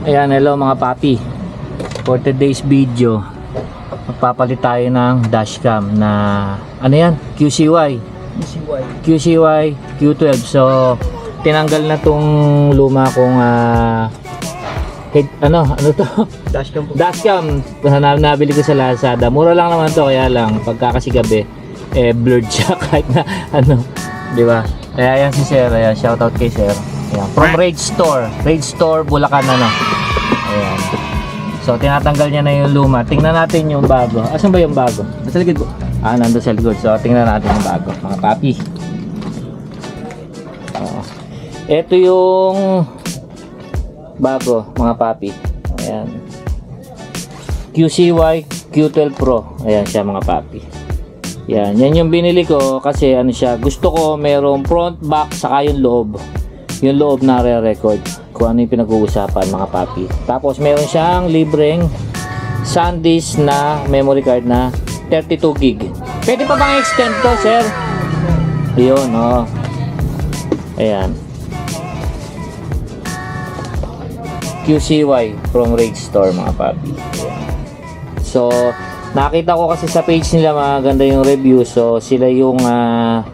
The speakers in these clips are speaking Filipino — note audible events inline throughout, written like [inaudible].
Ayan, hello mga papi. For today's video, magpapalit tayo ng dashcam na ano yan? QCY. ECY. QCY Q12. So, tinanggal na tong luma kong ah, head, ano, ano to? [laughs] Dashcam po. Dashcam na nabili ko sa Lazada. Mura lang naman to kaya lang pagka kasi gabi eh blurred siya [laughs] kahit na ano, 'di ba? Kaya yan si Sir, ayan, shout out kay Sir. Ayan, from Rage Store, Rage Store Bulacan ano. Ayan. So tinatanggal niya na yung luma. Tingnan natin yung bago. Asan ba yung bago? Nasa likod po. Ah, nandun sa likod. So tingnan natin yung bago, mga papi. Oo. Ito yung bago, mga papi. Ayan. QCY Q12 Pro. Ayan siya mga papi. Yan, yan yung binili ko kasi ano siya, gusto ko merong front, back, saka yung loob. Yung loob na re-record kung ano yung pinag-uusapan mga papi. Tapos meron siyang libreng SanDisk na memory card na 32 gig. Pwede pa bang extend to, sir? Yun, oh. Ayan. QCY from Rage Store mga papi. So, nakita ko kasi sa page nila maganda yung review. So, sila yung ah,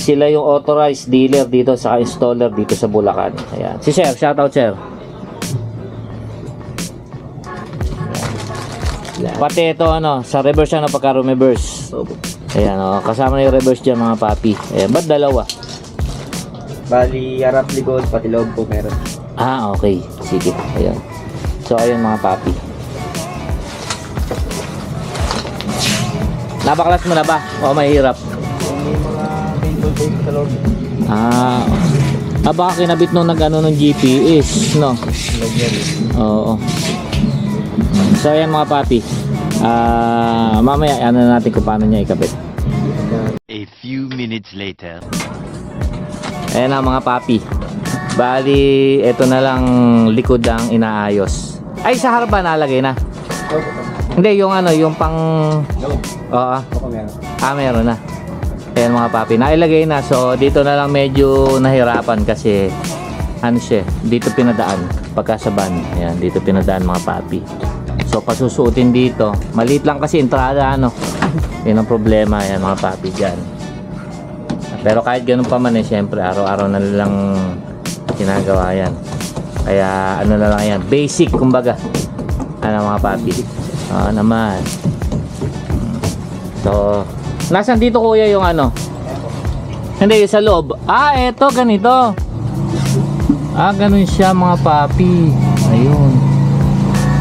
sila yung authorized dealer dito sa installer dito sa Bulacan. Ayan. Si Sir, shout out Sir. Ayan. Pati ito ano, sa reverse ano pagka reverse. Ayan oh, kasama na yung reverse dyan mga papi. Ayan, ba't dalawa? Bali, harap likod, pati loob po meron. Ah, okay. Sige. Ayan. So, ayun mga papi. Napaklas mo na ba? O mahirap? Po sa loob. Ah, ah baka kinabit nung nag-ano ng GPS, no? Lagyan. Oo. So, ayan mga papi. Ah, mamaya, ano na natin kung paano niya ikabit. A few minutes later. Ayan na mga papi. Bali, ito na lang likod ang inaayos. Ay, sa harap ba nalagay na? Hindi, yung ano, yung pang... Oo. Meron. Ah, meron na. Ayan mga papi. Nailagay na. So, dito na lang medyo nahirapan kasi ano siya, dito pinadaan. Pagka sa van. Ayan, dito pinadaan mga papi. So, pasusuotin dito. Maliit lang kasi entrada, ano. Yun ang problema. Ayan mga papi dyan. Pero kahit ganun pa man eh, syempre, araw-araw na lang ginagawa yan. Kaya, ano na lang yan. Basic, kumbaga. Ano mga papi. Oo naman. So, nasan dito kuya yung ano? Hindi, sa loob. Ah, eto, ganito. Ah, ganun siya mga papi. Ayun.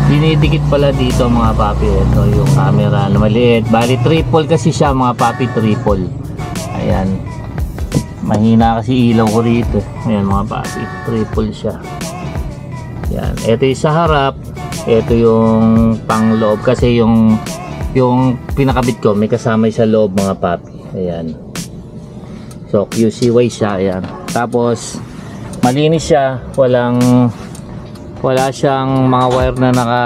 Dinidikit pala dito mga papi. Ito yung camera na maliit. Bali, triple kasi siya mga papi, triple. Ayan. Mahina kasi ilaw ko rito. Ayan mga papi, triple siya. Yan. Ito yung sa harap. Ito yung pangloob kasi yung yung pinakabit ko may kasama sa loob mga papi. Ayan. So QCY siya. Ayan. Tapos malinis siya. Walang wala siyang mga wire na naka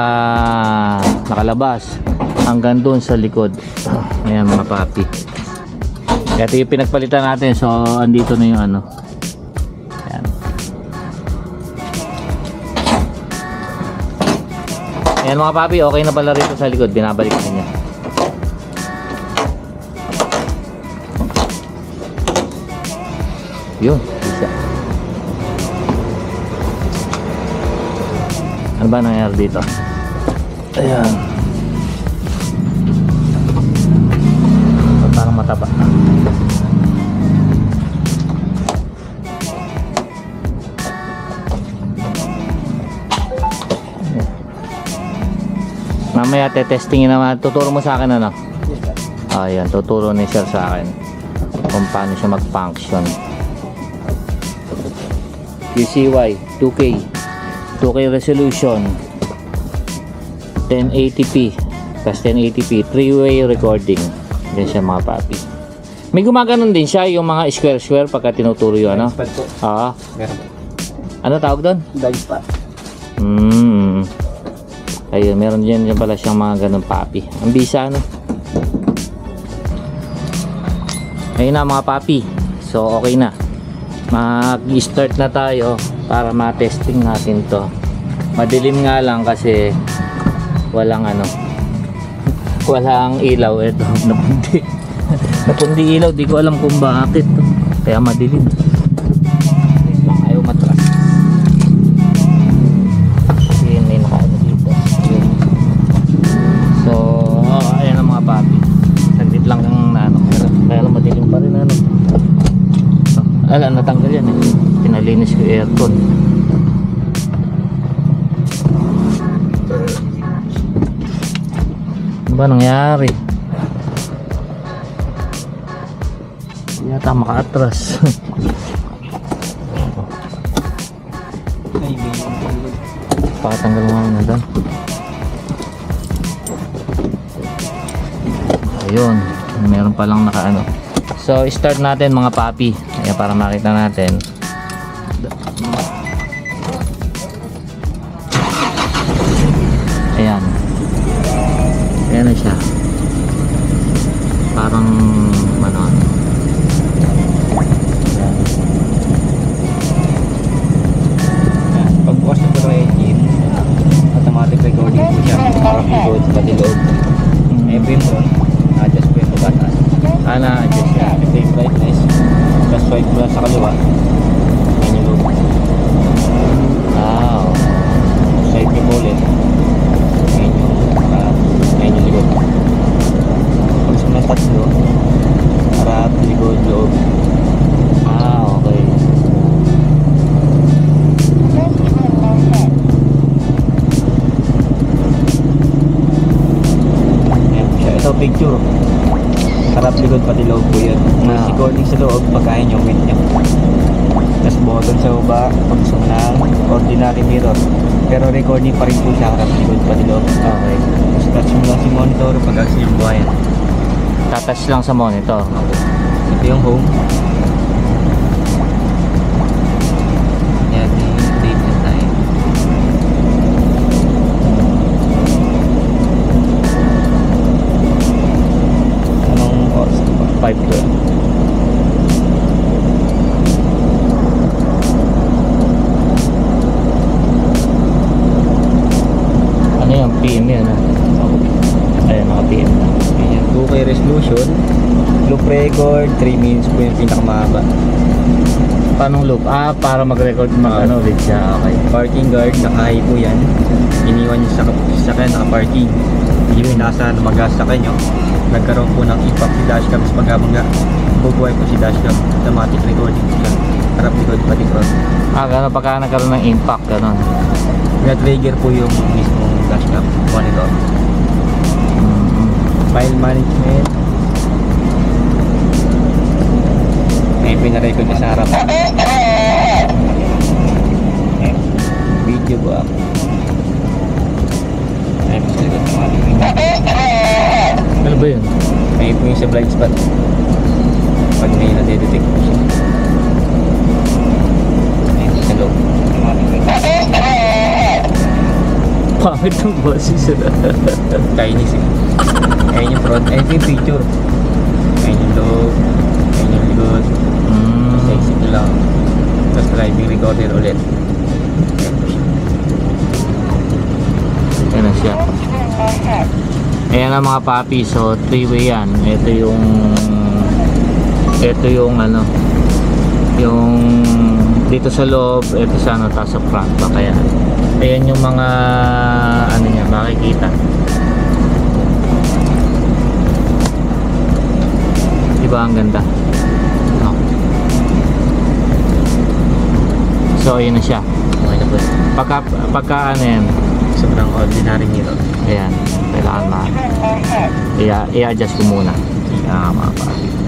nakalabas hanggang doon sa likod. Ayan mga papi. Ito yung pinagpalitan natin. So andito na yung ano. Ayan mga papi, okay na pala rito sa likod. Binabalik na niya. Yun, isa. Ano ba nangyari dito? Ayan. Parang mataba. Mamaya te-testingin naman. Tuturo mo sa akin sir. Ayan, tuturo ni sir sa akin kung paano siya mag-function. QCY 2K 2K resolution 1080p plus 1080p 3-way recording yan siya mga papi may gumaganon din siya yung mga square square pagka tinuturo yung ano po. ah Meron ano tawag doon Dive spot. Hmm. Ayun, meron dyan, dyan pala siyang mga ganun papi. Ang bisa, ano? Ayun na mga papi. So, okay na. Mag-start na tayo para ma-testing natin to. Madilim nga lang kasi walang ano, [laughs] walang ilaw ito, [laughs] napundi. napundi ilaw, di ko alam kung bakit. Kaya madilim. Oh, ala, natanggal yan eh. Pinalinis ko aircon. Ano ba nangyari? Yata makaatras. [laughs] Pakatanggal mo na doon. Ayun, meron palang nakaano. So, start natin mga papi. Ayan, para makita natin. Ayan. Ayan na siya. Parang, ano, ano. Pagbukas na ng engine, automatic recording po siya. Pati loob. Every front, adjust po yung pagkatas. Ah, Mo lang sa kaliwa. Yan yung loob. Wow. Swipe mo po ulit. Yan yung, uh, yan yung likod. Pag sa mga tatlo, harap, likod, loob. Ah, picture. Harap, likod, pati loob po yun. Mas Ah. recording sa loob, pagkain niyo, wait niya. Tapos button sa baba, pag gusto mo ng ordinary mirror. Pero recording pa rin po siya harap, likod, pati loob. Okay. Tapos touch mo lang si monitor pag action yung buhayan. Tatouch lang sa monitor. Ito yung home. Na ba? 512. Ano yan? PM yan ah. Ayan, naka-PM na. Ayan, 2K resolution. Loop record, 3 minutes po yung pinakamahaba. Paano loop? Ah, para mag-record mag ano ulit siya. Okay. Parking guard, nakahay po yan. Iniwan niyo sa sasakyan, naka-parking. Yung inaasahan na mag-asakyan. Nagkaroon po ng impact si dashcam sa pagkabangga. Bubuhay po si dashcam. Automatic recording siya. Harap likod, pati front. Ah, gano'n pagka nagkaroon ng impact, gano'n. Na-trigger po yung mismong dashcam monitor. Mm. File management. May pinarecord niya sa harap. Video ba? Ay, mas likod ating Ano ba yun? May po yung sa blind spot. Pag may nadedetect po siya. Ayun, sa loob. Pangit ng boses. Chinese eh. Ayun yung front. Ayun yung picture. Ayun yung loob. Ayun yung likod. mm. Sa exit lang. Tapos driving recorder ulit. Ayun po siya. Yan na siya. Ayan na mga papi. So, three-way yan. Ito yung... Ito yung ano... Yung... Dito sa loob, ito sa ano, sa front pa kaya. Ayan yung mga... Ano niya, makikita. Diba ang ganda? No. So, yun na siya. Okay na po. Pagka, pagka ano yan, Sobrang ordinary mirror. Ayan, kailangan ma i-adjust ko muna. Kaya mga papi.